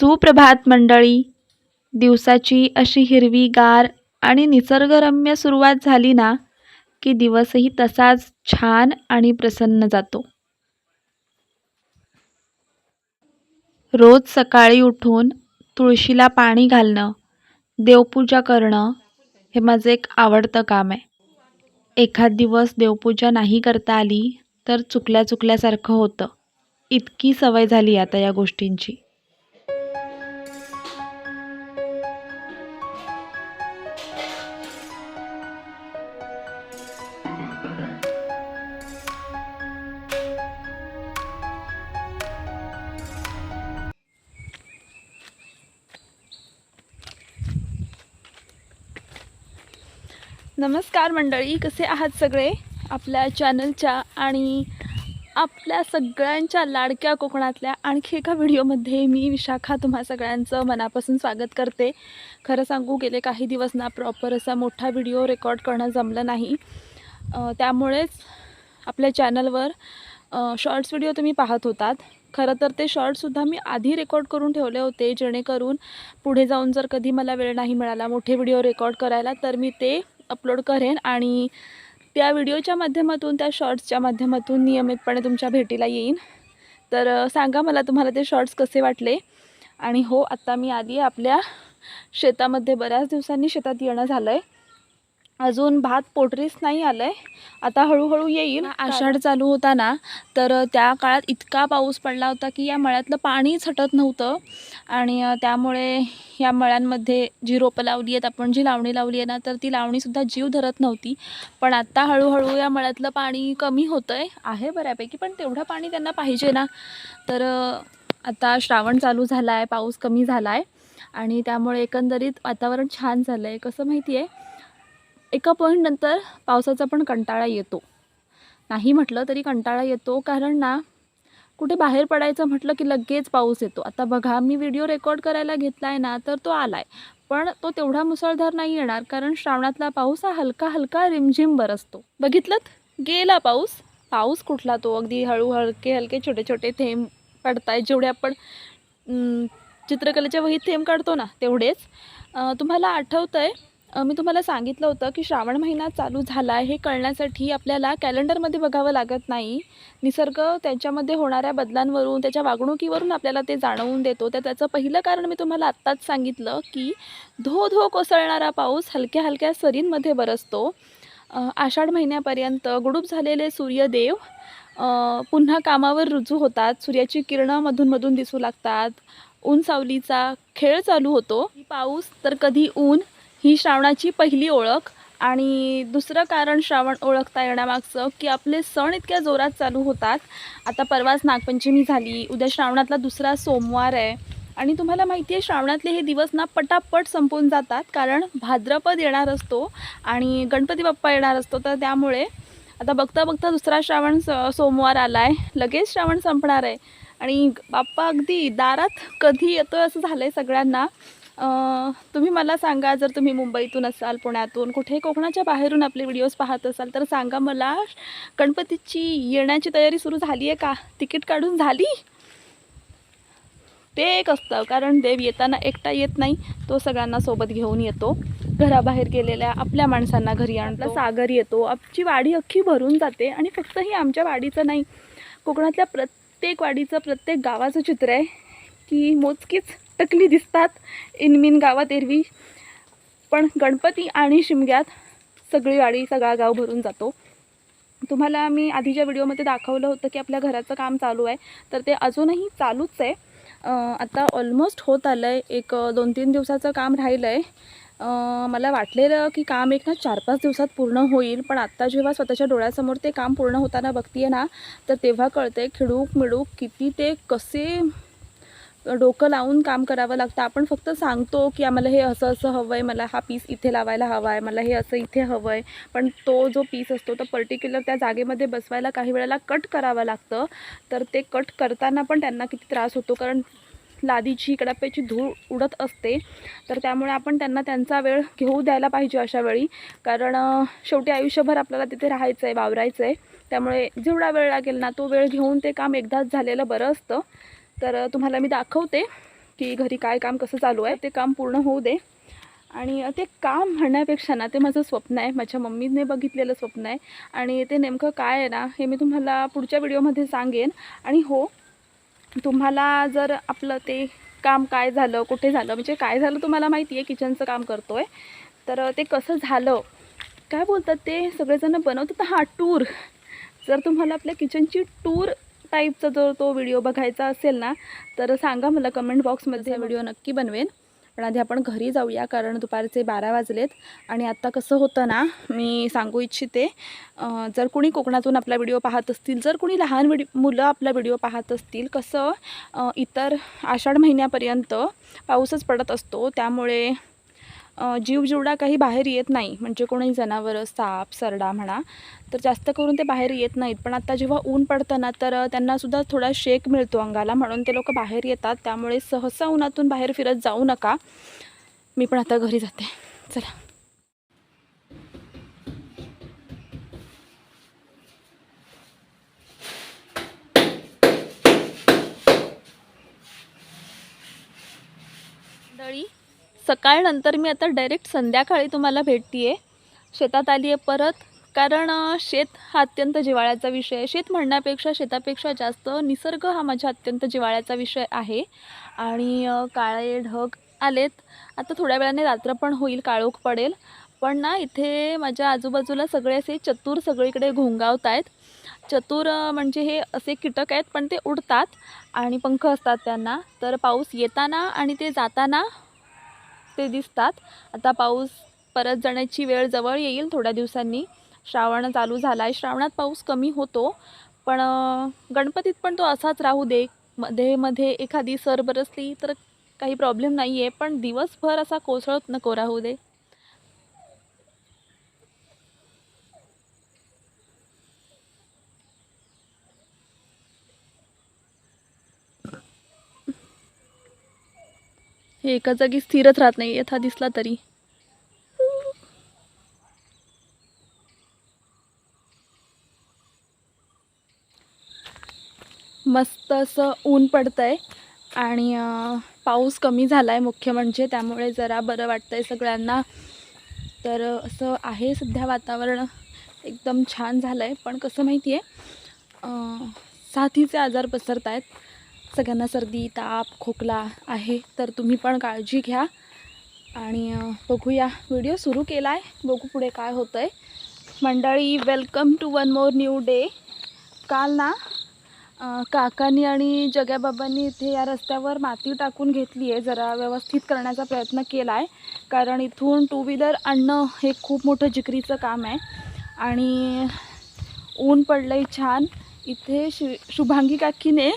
सुप्रभात मंडळी. दिवसाची अशी हिरवीगार आणि निसर्गरम्य सुरुवात झाली ना की दिवसही तसाच छान आणि प्रसन्न जातो. रोज सकाळी उठून तुळशीला पाणी घालणं देवपूजा करणं हे माझं एक आवडतं काम आहे. एखाद दिवस देवपूजा नाही करता आली तर चुकल्या चुकल्यासारखं होतं. इतकी सवय झाली आता या गोष्टींची. नमस्कार मंडळी कसे आहात सगळे? आपल्या चॅनलच्या आणि आपल्या सगळ्यांच्या लाडक्या कोकणातल्या आणखी एका व्हिडिओमध्ये मी विशाखा तुम्हा सगळ्यांचं मनापासून स्वागत करते. खरं सांगू गेले काही दिवस ना प्रॉपर असा मोठा व्हिडिओ रेकॉर्ड करणं जमलं नाही. त्यामुळेच आपल्या चॅनलवर शॉर्ट्स व्हिडिओ तुम्ही पाहत होतात. खरं तर ते शॉर्ट्ससुद्धा मी आधी रेकॉर्ड करून ठेवले होते जेणेकरून पुढे जाऊन जर कधी मला वेळ नाही मिळाला मोठे व्हिडिओ रेकॉर्ड करायला तर मी ते अपलोड करेन आणि त्या व्हिडिओच्या माध्यमातून त्या शॉर्ट्सच्या माध्यमातून नियमितपणे तुमच्या भेटीला येईन. तर सांगा मला तुम्हाला ते शॉर्ट्स कसे वाटले? आणि हो आत्ता मी आली आपल्या शेतामध्ये. बऱ्याच दिवसांनी शेतात येणं झालं आहे अजून भात पोटरीच नाही आलं आहे आता हळूहळू येईल. आषाढ चालू होता ना तर त्या काळात इतका पाऊस पडला होता की या मळ्यातलं पाणीच हटत नव्हतं. आणि त्यामुळे या मळ्यांमध्ये जी रोपं लावली आहेत आपण जी लावणी लावली आहे ना तर ती लावणीसुद्धा जीव धरत नव्हती. पण आत्ता हळूहळू या मळ्यातलं पाणी कमी होतं आहे आहे बऱ्यापैकी पण तेवढं पाणी त्यांना पाहिजे ना. तर आता श्रावण चालू झाला आहे पाऊस कमी झाला आहे आणि त्यामुळे एकंदरीत वातावरण छान झालं आहे कसं माहिती आहे एका पॉईंटनंतर पावसाचा पण कंटाळा येतो. नाही म्हटलं तरी कंटाळा येतो. कारण ना कुठे बाहेर पडायचं म्हटलं की लगेच पाऊस येतो. आता बघा मी व्हिडिओ रेकॉर्ड करायला घेतला आहे ना तर तो आला आहे पण तो तेवढा मुसळधार नाही येणार. कारण श्रावणातला पाऊस हा हलका हलका रिमझिम बरसतो बघितलं गेला पाऊस. पाऊस कुठला तो? अगदी हळू हलके हलके छोटे छोटे थेंब पडतायत जेवढे आपण चित्रकलेच्या वहीत थेंब काढतो ना तेवढेच. तुम्हाला आठवतं आहे मी तुम्हाला सांगितलं होतं की श्रावण महिना चालू झाला हे कळण्यासाठी आपल्याला कॅलेंडरमध्ये बघावं लागत नाही. निसर्ग त्याच्यामध्ये होणाऱ्या बदलांवरून त्याच्या वागणुकीवरून आपल्याला ते जाणवून देतो. तर त्याचं पहिलं कारण मी तुम्हाला आत्ताच सांगितलं की धो धो कोसळणारा पाऊस हलक्या हलक्या सरींमध्ये बरसतो. आषाढ महिन्यापर्यंत गुडूप झालेले सूर्यदेव पुन्हा कामावर रुजू होतात. सूर्याची किरणं मधूनमधून दिसू लागतात. ऊन सावलीचा खेळ चालू होतो. पाऊस तर कधी ऊन ही श्रावणाची पहिली ओळख आणि दुसरं कारण श्रावण ओळखता येण्यामागचं की आपले सण इतक्या जोरात चालू होतात. आता परवाच नागपंचमी झाली उद्या श्रावणातला दुसरा सोमवार आहे. आणि तुम्हाला माहिती आहे श्रावणातले हे दिवस ना पटापट संपून जातात कारण भाद्रपद येणार असतो आणि गणपती बाप्पा येणार असतो. तर त्यामुळे आता बघता बघता दुसरा श्रावण स सोमवार आला आहे लगेच श्रावण संपणार आहे. आणि बाप्पा अगदी दारात कधी येतो आहे असं झालं आहे सगळ्यांना. तुम्ही मला सांगा जर तुम्ही मुंबईतून असाल पुण्यातून कुठे कोकणाच्या बाहेरून आपले व्हिडिओज पाहत असाल तर सांगा मला गणपतीची येण्याची तयारी सुरू झाली आहे का? तिकीट काढून झाली? ते एक असतं कारण देव येताना एकटा येत नाही तो सगळ्यांना सोबत घेऊन येतो. घराबाहेर गेलेल्या आपल्या माणसांना घरी आणला सागर येतो. आमची वाडी अख्खी भरून जाते आणि फक्त ही आमच्या वाडीचं नाही कोकणातल्या प्रत्येक वाडीचं प्रत्येक गावाचं चित्र आहे की मोजकीच टकली दिसतात. इनमिन गावात एरवी. पण गणपती आणि शिमग्यात सगळी वाडी सगळा गाव भरून जातो. तुम्हाला मी आधीच्या व्हिडिओमध्ये दाखवलं होतं की आपल्या घराचं काम चालू आहे. तर ते अजूनही चालूच आहे. आता ऑलमोस्ट होत आलं आहे एक दोन तीन दिवसाचं काम राहिलं आहे मला वाटलेलं की काम एक ना चार पाच दिवसात पूर्ण होईल. पण आत्ता जेव्हा स्वतःच्या डोळ्यासमोर ते काम पूर्ण होताना बघते ना तर तेव्हा कळते खिडूक मिडूक किती ते कसे डोकं लावून काम करावं लागतं. आपण फक्त सांगतो की आम्हाला हे असं असं हवं आहे मला हा पीस इथे लावायला हवा आहे मला हे असं इथे हवं आहे पण तो जो पीस असतो तो पर्टिक्युलर त्या जागेमध्ये बसवायला काही वेळेला कट करावं लागतं. तर ते कट करताना पण त्यांना किती त्रास होतो. कारण लादीची कडाप्याची धूळ उडत असते. तर त्यामुळे आपण त्यांना त्यांचा वेळ घेऊ द्यायला पाहिजे अशा वेळी. कारण शेवटी आयुष्यभर आपल्याला तिथे राहायचं आहे वावरायचं आहे त्यामुळे जेवढा वेळ लागेल ना तो वेळ घेऊन ते काम एकदाच झालेलं बरं असतं. तर तुम्हाला मी दाखवते की घरी काय काम कसं चालू आहे. ते काम पूर्ण होऊ दे. आणि ते काम म्हणण्यापेक्षा ना ते माझं स्वप्न आहे. माझ्या मम्मीने बघितलेलं स्वप्न आहे. आणि ते नेमकं काय आहे ना हे मी तुम्हाला पुढच्या व्हिडिओमध्ये सांगेन. आणि हो तुम्हाला जर आपलं ते काम काय झालं कुठे झालं म्हणजे काय झालं तुम्हाला माहिती आहे किचनचं काम करतो आहे तर ते कसं झालं काय बोलतात ते? सगळेजण बनवतात हा टूर जर तुम्हाला आपल्या किचनची टूर टाईपचा जर तो व्हिडिओ बघायचा असेल ना तर सांगा मला कमेंट बॉक्समध्ये व्हिडिओ नक्की बनवेन. पण आधी आपण घरी जाऊया कारण दुपारचे बारा वाजलेत. आणि आत्ता कसं होतं ना मी सांगू इच्छिते जर कुणी कोकणातून आपला व्हिडिओ पाहत असतील जर कुणी लहान व्हिडिओ मुलं आपला व्हिडिओ पाहत असतील कसं इतर आषाढ महिन्यापर्यंत पाऊसच पडत असतो. त्यामुळे जीवजिवडा काही बाहेर येत नाही. म्हणजे कोणी जनावरं साप सरडा म्हणा तर जास्त करून ते बाहेर येत नाहीत. पण आता जेव्हा ऊन पडतं ना तर त्यांनासुद्धा थोडा शेक मिळतो अंगाला. म्हणून ते लोक बाहेर येतात. त्यामुळे सहसा उन्हातून बाहेर फिरत जाऊ नका. मी पण आता घरी जाते. चला मंडळी सकाळनंतर मी आता डायरेक्ट संध्याकाळी तुम्हाला भेटते आहे शेतात आली आहे परत. कारण शेत हा अत्यंत जिव्हाळ्याचा विषय आहे. शेत म्हणण्यापेक्षा शेतापेक्षा जास्त निसर्ग हा माझ्या अत्यंत जिव्हाळ्याचा विषय आहे. आणि काळे ढग आलेत. आता थोड्या वेळाने रात्र पण होईल काळोख पडेल. पण ना इथे माझ्या आजूबाजूला सगळे असे चतुर सगळीकडे घोंगावत आहेत. चतुर म्हणजे हे असे कीटक आहेत पण ते उडतात आणि पंख असतात त्यांना. तर पाऊस येताना आणि ते जाताना ते दिसतात. आता पाऊस परत जाण्याची वेळ जवळ येईल थोड्या दिवसांनी. श्रावण चालू झाला आहे श्रावणात पाऊस कमी होतो. पण गणपतीत पण तो असाच राहू दे. मध्ये मध्ये एखादी सर बरसली तर काही प्रॉब्लेम नाही आहे पण दिवसभर असा कोसळत नको राहू दे. हे एका जागी स्थिरच राहत नाही यथा दिसला तरी. मस्त असं ऊन पडतं आहे आणि पाऊस कमी झाला आहे मुख्य म्हणजे त्यामुळे जरा बरं वाटतं आहे सगळ्यांना. तर असं आहे सध्या वातावरण. एकदम छान झालं आहे पण कसं माहिती आहे साथीचे आजार पसरत आहेत सगळ्यांना सर्दी ताप खोकला आहे तर तुम्ही पण काळजी घ्या. आणि बघूया व्हिडिओ सुरू केला आहे बघू पुढे काय होतं आहे मंडळी welcome to one more new day काल ना काकांनी आणि जग्याबाबांनी इथे या रस्त्यावर माती टाकून घेतली आहे जरा व्यवस्थित करण्याचा प्रयत्न केला आहे कारण इथून टू व्हीलर आणणं हे खूप मोठं जिकरीचं काम आहे. आणि ऊन पडलं आहे छान. इथे शि शुभांगी काकीने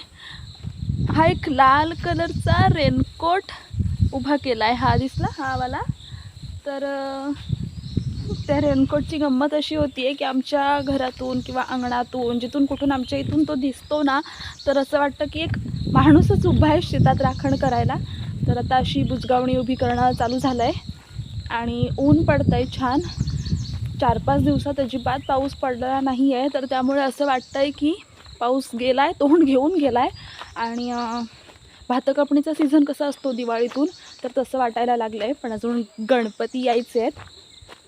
हा एक लाल कलरचा रेनकोट उभा केला आहे हा दिसला हा वाला. तर त्या रेनकोटची गंमत अशी होती आहे की आमच्या घरातून किंवा अंगणातून जिथून कुठून आमच्या इथून तो दिसतो ना तर असं वाटतं की एक माणूसच उभा आहे शेतात राखण करायला. तर आता अशी बुजगावणी उभी करणं चालू झालं आहे आणि ऊन पडतं आहे छान. चार पाच दिवसात अजिबात पाऊस पडलेला नाही आहे तर त्यामुळे असं वाटतं आहे की पाऊस गेला आहे तोंड घेऊन गेला आहे आणि भात कापणीचा सीझन कसा असतो दिवाळीतून? तर तसं वाटायला लागलं आहे पण अजून गणपती यायचे आहेत.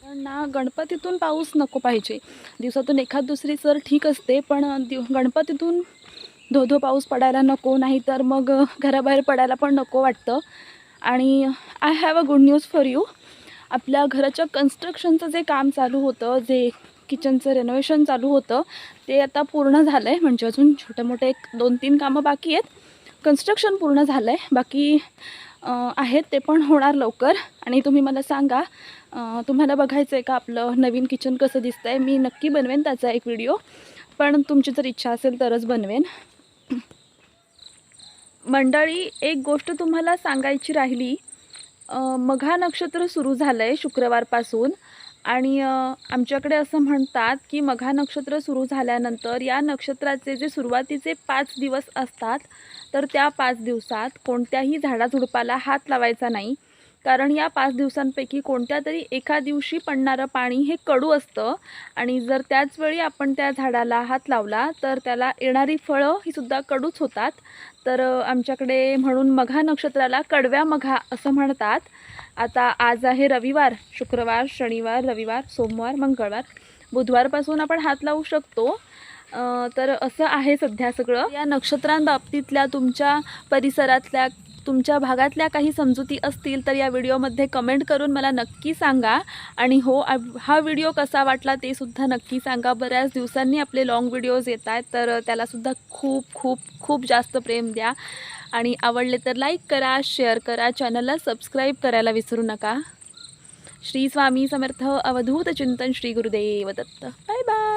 पण ना गणपतीतून पाऊस नको पाहिजे. दिवसातून एखाद दुसरी सर ठीक असते पण दिव गणपतीतून धो धो पाऊस पडायला नको नाही तर मग घराबाहेर पडायला पण नको वाटतं. आणि I have a good news for you आपल्या घराच्या कन्स्ट्रक्शनचं जे काम चालू होतं जे किचनचं रेनोव्हेशन चालू होतं. ते आता पूर्ण झालं आहे म्हणजे अजून छोटे मोठे एक दोन तीन कामं बाकी आहेत. कन्स्ट्रक्शन पूर्ण झालं आहे बाकी आहेत ते पण होणार लवकर. आणि तुम्ही मला सांगा तुम्हाला बघायचं आहे का आपलं नवीन किचन कसं दिसतं आहे मी नक्की बनवेन त्याचा एक व्हिडिओ पण तुमची जर इच्छा असेल तरच बनवेन. मंडळी एक गोष्ट तुम्हाला सांगायची राहिली. मघा नक्षत्र सुरू झालं आहे शुक्रवारपासून. आणि आमच्याकडे असं म्हणतात की मघा नक्षत्र सुरू झाल्यानंतर या नक्षत्राचे जे सुरुवातीचे पाच दिवस असतात तर त्या पाच दिवसात कोणत्याही झाडाझुडपाला हात लावायचा नाही. कारण या पाच दिवसांपैकी कोणत्या तरी एका दिवशी पडणारं पाणी हे कडू असतं. आणि जर त्याच वेळी आपण त्या झाडाला हात लावला तर त्याला येणारी फळं ही सुद्धा कडूच होतात. तर आमच्याकडे म्हणून मघा नक्षत्राला कडव्या मघा असं म्हणतात. आता आज आहे रविवार शुक्रवार शनिवार रविवार सोमवार मंगळवार. बुधवारपासून आपण हात लावू शकतो. तर असं आहे सध्या सगळं. या नक्षत्रांबाबतीतल्या तुमच्या परिसरातल्या तुमच्या भागातल्या काही समजुती असतील तर या व्हिडिओमध्ये कमेंट करून मला नक्की सांगा. आणि हो हा व्हिडिओ कसा वाटला ते सुद्धा नक्की सांगा. बऱ्याच दिवसांनी आपले लाँग व्हिडिओज येत आहेत तर त्यालासुद्धा खूप खूप खूप जास्त प्रेम द्या. आणि आवडले तर लाईक करा शेअर करा चॅनलला सबस्क्राईब करायला विसरू नका. श्री स्वामी समर्थ अवधूत चिंतन श्री गुरुदेव दत्त. Bye bye